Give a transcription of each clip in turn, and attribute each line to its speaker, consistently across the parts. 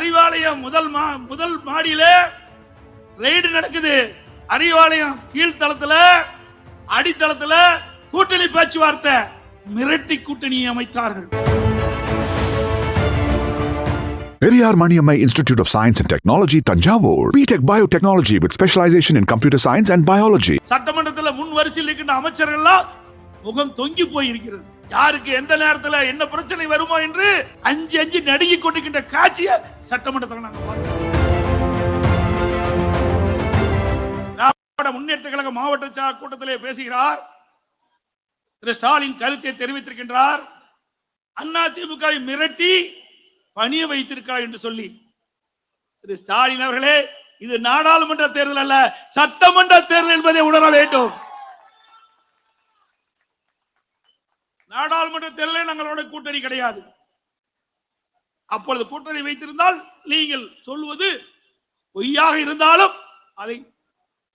Speaker 1: அறிவாலயம் முதல் மா முதல் மாடியில ரெய்டு நடக்குது அறிவாலயம் கீழ்த்தளத்துல அடித்தளத்துல கூட்டணி பேச்சுவார்த்தை மிரட்டி கூட்டணி அமைத்தார்கள்
Speaker 2: Periyar Maniammai Institute of Science and Technology, Tanjavur. BTech Biotechnology with specialization in computer science and biology.
Speaker 1: சட்டமன்றத்துல முன் வரிசையில் இருக்கின்ற அமைச்சர்கள்லாம் முகம் தொங்கி போயிருக்கிறது யாருக்கு எந்த நேரத்துல என்ன பிரச்சனை வருமோ என்று அஞ்சு அஞ்சு நடுங்கி கொண்டிருக்கின்ற காட்சியை சட்டமன்றத்தில் நாங்கள் பார்த்தோம். திராவிட முன்னேற்ற கழக மாவட்ட கூட்டத்திலே பேசுகிறார். திரு ஸ்டாலின் கருத்தை தெரிவித்திருக்கின்றார். அண்ணா திமுகவை மிரட்டி பணிய வைத்திருக்கிறார் என்று சொல்லி. திரு ஸ்டாலின் அவர்களே இது நாடாளுமன்ற தேர்தல் அல்ல சட்டமன்ற தேர்தல் என்பதை உணர வேண்டும். நாடாளுமன்ற தேர்தலில் நாங்களோட கூட்டணி கிடையாது. அப்பொழுது கூட்டணி வைத்திருந்தால் நீங்கள் சொல்வது பொய்யாக இருந்தாலும் அதை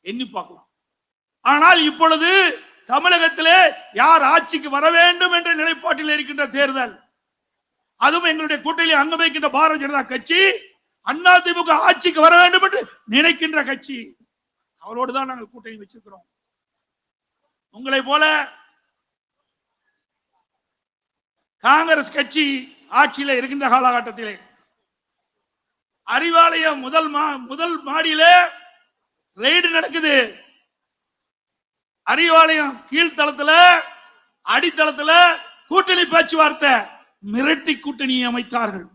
Speaker 1: எண்ணி பார்க்கலாம். ஆனால் இப்பொழுது தமிழகத்திலே யார் ஆட்சிக்கு வர வேண்டும் என்ற நிலைப்பாட்டில் இருக்கின்ற தேர்தல் அதுவும் எங்களுடைய கூட்டணியில் அங்கம் வைக்கின்ற பாரதிய ஜனதா கட்சி அண்ணா திமுக ஆட்சிக்கு வர வேண்டும் என்று நினைக்கின்ற கட்சி. அவரோடு தான் நாங்கள் கூட்டணி வச்சிருக்கிறோம் உங்களை போல காங்கிரஸ் கட்சி ஆட்சியில இருக்கின்ற காலகட்டத்திலே. அறிவாலயம் முதல் மா முதல் மாடியில ரெய்டு நடக்குது. அறிவாலயம் கீழ்த்தளத்துல அடித்தளத்துல கூட்டணி பேச்சுவார்த்தை மிரட்டி கூட்டணி அமைத்தார்கள்.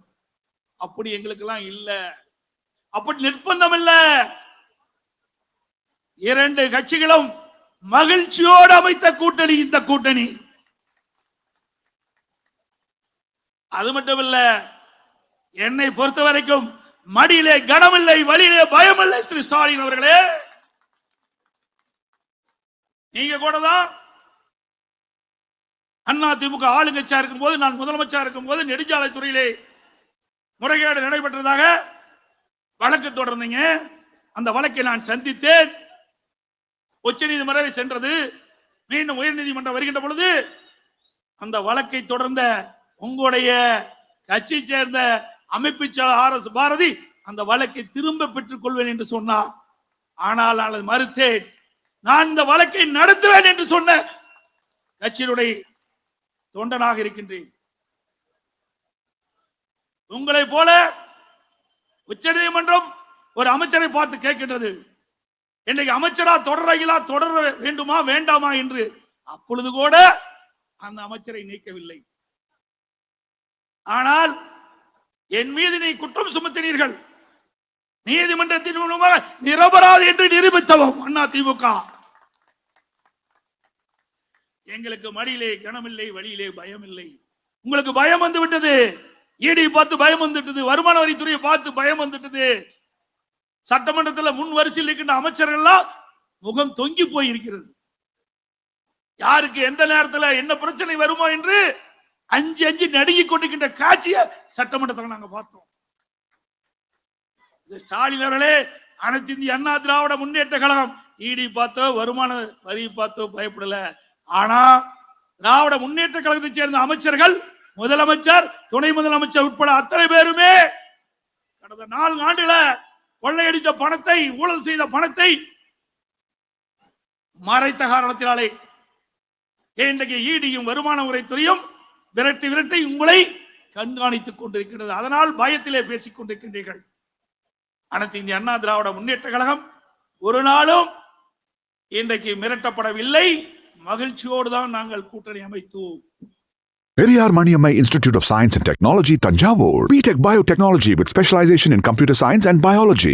Speaker 1: அப்படி எங்களுக்கெல்லாம் இல்ல. அப்படி நிர்பந்தம் இல்ல. இரண்டு கட்சிகளும் மகிழ்ச்சியோடு அமைத்த கூட்டணி இந்த கூட்டணி. அது மட்டும் இல்ல என்னை பொறுத்த வரைக்கும் மடியிலே கனமில்லை வழியிலே பயமில்லை திரு ஸ்டாலின் அவர்களே. நீங்க கூட தான் அண்ணா திமுக ஆளுங்கட்சியா இருக்கும் போது நான் முதலமைச்சா இருக்கும் போது நெடுஞ்சாலைத்துறையிலே முறைகேடு நடைபெற்றதாக வழக்கு தொடர்ந்தீங்க. அந்த வழக்கை நான் சந்தித்தேன். உச்ச நீதிமன்றம் சென்றது. மீண்டும் உயர்நீதிமன்றம் வருகின்ற பொழுது அந்த வழக்கை தொடர்ந்த உங்களுடைய கட்சி சேர்ந்த அமைப்பு செயலர் ஆர் எஸ் பாரதி அந்த வழக்கை திரும்ப பெற்றுக் கொள்வேன் என்று சொன்னார். ஆனால் நான் அதை மறுத்தேன். நான் இந்த வழக்கை நடத்துவேன் என்று சொன்ன கட்சியினுடைய தொண்டனாக இருக்கின்றேன். உங்களை போல உச்சநீதிமன்றம் ஒரு அமைச்சரை பார்த்து கேட்கின்றது. இன்றைக்கு அமைச்சரா தொடர்றீங்களா? தொடர வேண்டுமா? வேண்டாமா? என்று. அப்பொழுது கூட அந்த அமைச்சரை நீக்கவில்லை. ஆனால் என் மீது நீ குற்றம் சுமத்தினீர்கள். நீதிமன்றத்தின் மூலமாக நிரபராது என்று நிரூபித்தவம் அண்ணா திமுக. எங்களுக்கு மடியிலே கனமில்லை வழியிலே பயம் இல்லை உங்களுக்கு பயம் வந்து விட்டது இடி பார்த்து பயம் வந்துட்டது வருமான வரித்துறையை பார்த்து பயம் வந்துட்டது சட்டமன்றத்தில் முன் வரிசையில் இருக்கின்ற அமைச்சர்கள்லாம் முகம் தொங்கி போயிருக்கிறது. யாருக்கு எந்த நேரத்தில் என்ன பிரச்சனை வருமோ என்று அஞ்சு அஞ்சு நடுங்கி கொண்டிருக்கின்ற காட்சியை சட்டமன்றத்தில் நாங்க பார்த்தோம். இந்த ஸ்டாலின் அவர்களே அனைத்து இந்திய அண்ணா திராவிட முன்னேற்ற கழகம் இடி பார்த்தோ வருமான வரி பார்த்தோ பயப்படல. ஆனா திராவிட முன்னேற்ற கழகத்தை சேர்ந்த அமைச்சர்கள் முதலமைச்சர் துணை முதலமைச்சர் உட்பட அத்தனை பேருமே கடந்த நான்கு ஆண்டுல கொள்ளையடித்த பணத்தை ஊழல் செய்த பணத்தை மறைத்த காரணத்தினாலே இன்றைக்கு ஈடியும் வருமான உரைத்துறையும் விரட்டி விரட்டி உங்களை கண்காணித்துக் கொண்டிருக்கின்றது அதனால் பயத்திலே பேசிக் கொண்டிருக்கின்றீர்கள் அனைத்து இந்திய அண்ணா திராவிட முன்னேற்ற கழகம் ஒரு நாளும் இன்றைக்கு மிரட்டப்படவில்லை மகிழ்ச்சியோடு தான் நாங்கள் கூட்டணி அமைத்தோம்
Speaker 2: Periyar Maniammai institute of science and technology Thanjavur B Tech biotechnology with specialisation in computer science and biology